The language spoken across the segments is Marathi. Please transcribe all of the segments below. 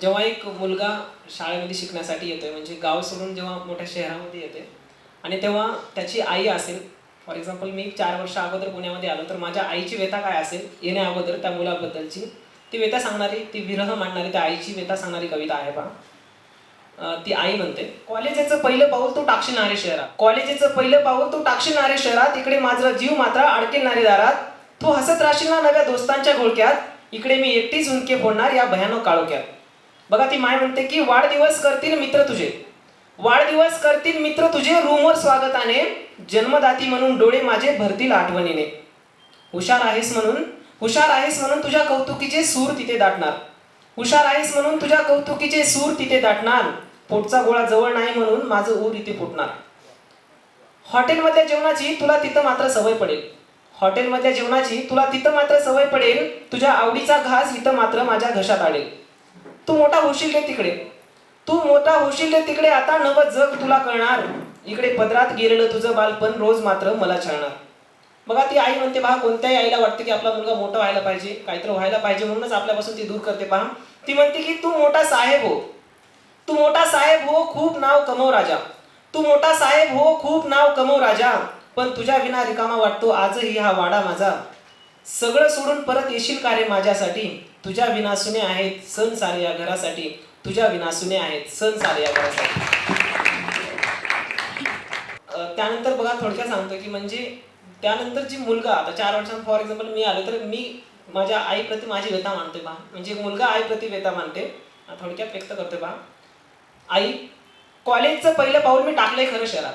जेव्हा एक मुलगा शाळेमध्ये शिकण्यासाठी येतोय म्हणजे गाव सोडून जेव्हा मोठ्या शहरामध्ये येते आणि तेव्हा त्याची आई असेल फॉर एक्झाम्पल मी चार वर्ष अगोदर पुण्यामध्ये आलो तर माझ्या आईची व्यथा काय असेल येण्या अगोदर त्या मुलाबद्दलची ती व्यथा सांगणारी ती विरह मांडणारी त्या आईची व्यथा सांगणारी कविता आहे पहा. ती आई म्हणते कॉलेजेचं पहिलं पाऊल तू टाकशील नारे शहरात. कॉलेजेचं पहिलं पाऊल तू टाकशील नारे शहरात. इकडे माझा जीव मात्र अडकेल नारे दारात. तू हसत राशील ना नव्या दोस्तांच्या घोळक्यात. इकडे मी एकटीच हुंके फोडणार या भयानक काळोख्यात. बघा ती माय म्हणते की वाढदिवस करतील मित्र तुझे. वाढदिवस करतील मित्र तुझे रूमवर स्वागताने जन्मदाती म्हणून डोळे माझे भरतील आठवणीने. हुशार आहेस म्हणून हुशार आहेस म्हणून तुझ्या कौतुकीचे सूर तिथे दाटणार. हुशार आहेस म्हणून तुझ्या कौतुकीचे सूर तिथे दाटणार. पोटचा गोळा जवळ नाही म्हणून माझं ऊर इथे फुटणार. हॉटेलमधल्या जेवणाची तुला तिथं मात्र सवय पडेल. हॉटेलमधल्या जेवणाची तुला तिथं मात्र सवय पडेल. तुझ्या आवडीचा घास इथं मात्र माझ्या घशात आडेल तू मोठा होशील रे तिकडे. तू मोठा होशील रे तिकडे आता नव जग तुला कळणार. इकडे पदरात गेलेलं तुझं बालपण रोज मात्र मला छळणार. बघा ती आई म्हणते पहा कोणत्याही आईला वाटते की आपला मुलगा मोठा व्हायला पाहिजे काहीतरी व्हायला पाहिजे म्हणूनच आपल्यापासून ती दूर करते. पहा ती म्हणते की तू मोठा साहेब हो. तू मोठा साहेब हो खूप नाव कमव राजा. तू मोठा साहेब हो खूप नाव कमव राजा. पण तुझ्या विना रिकामा वाटतो आजही हा वाडा माझा. सगळं सोडून परत येशील का रे माझ्यासाठी? तुझ्या विनासुने आहेत सण सारे या घरासाठी. तुझ्या विनासुने आहेत सण सारे या घरासाठी. त्यानंतर बघा थोडक्यात सांगतो की म्हणजे त्यानंतर जी मुलगा आता चार वर्षांत फॉर एक्झाम्पल मी आलो तर मी माझ्या आईप्रती माझी व्यथा मानते पहा म्हणजे मुलगा मुलगा आईप्रती व्यथा मानते थोडक्यात व्यक्त करते पहा आई कॉलेजचं पहिलं पाऊल मी टाकलंय खरं शहरात.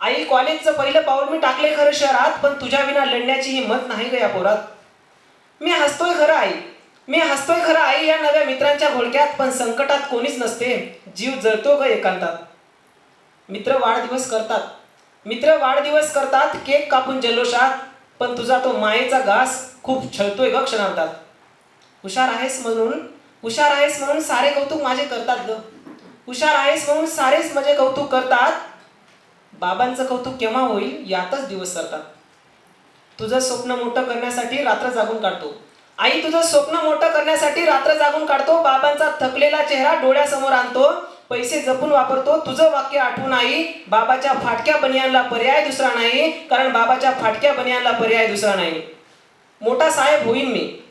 आई कॉलेजचं पहिलं पाऊल मी टाकले खरं शहरात पण तुझ्या विना लढण्याची हिंमत नाही ग या पोरात. मी हसतोय खरं आई. मी हसतोय खरं आई या नव्या मित्रांच्या घोळक्यात पण संकटात कोणीच नसते. जीव जळतो ग एकांतात. मित्र वाढदिवस करतात. मित्र वाढदिवस करतात केक कापून जल्लोषात पण तुझा तो मायेचा घास खूप छळतोय ग क्षणार्धात हुशार आहेस म्हणून हुशार आहेस म्हणून सारे कौतुक माझे करतात ग. हुशार आहेस म्हणून सारेच माझे कौतुक करतात बाबांचं कौतुक केव्हा होईल यातच दिवस सरतात. तुझं स्वप्न मोठं करण्यासाठी रात्र जागून काढतो. आई तुझं स्वप्न मोठं करण्यासाठी रात्र जागून काढतो. बाबांचा थकलेला चेहरा डोळ्यासमोर आणतो. पैसे जपून वापरतो. तुझं वाक्य आठवून आई बाबाच्या फाटक्या बनियानला पर्याय दुसरा नाही कारण बाबाच्या फाटक्या बनियानला पर्याय दुसरा नाही. मोठा साहेब होईन मी.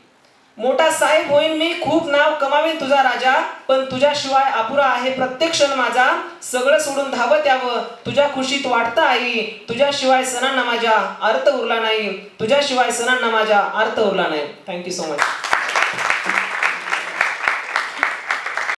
मोठा साहेब होईन मी खूप नाव कमावेन तुझा राजा पण तुझ्याशिवाय अपुरा आहे प्रत्येक क्षण माझा. सगळं सोडून धावत यावं. तुझ्या खुशीत वाटतं आई तुझ्याशिवाय सणांना माझ्या अर्थ उरला नाही. तुझ्याशिवाय सणांना माझ्या अर्थ उरला नाही. Thank you so much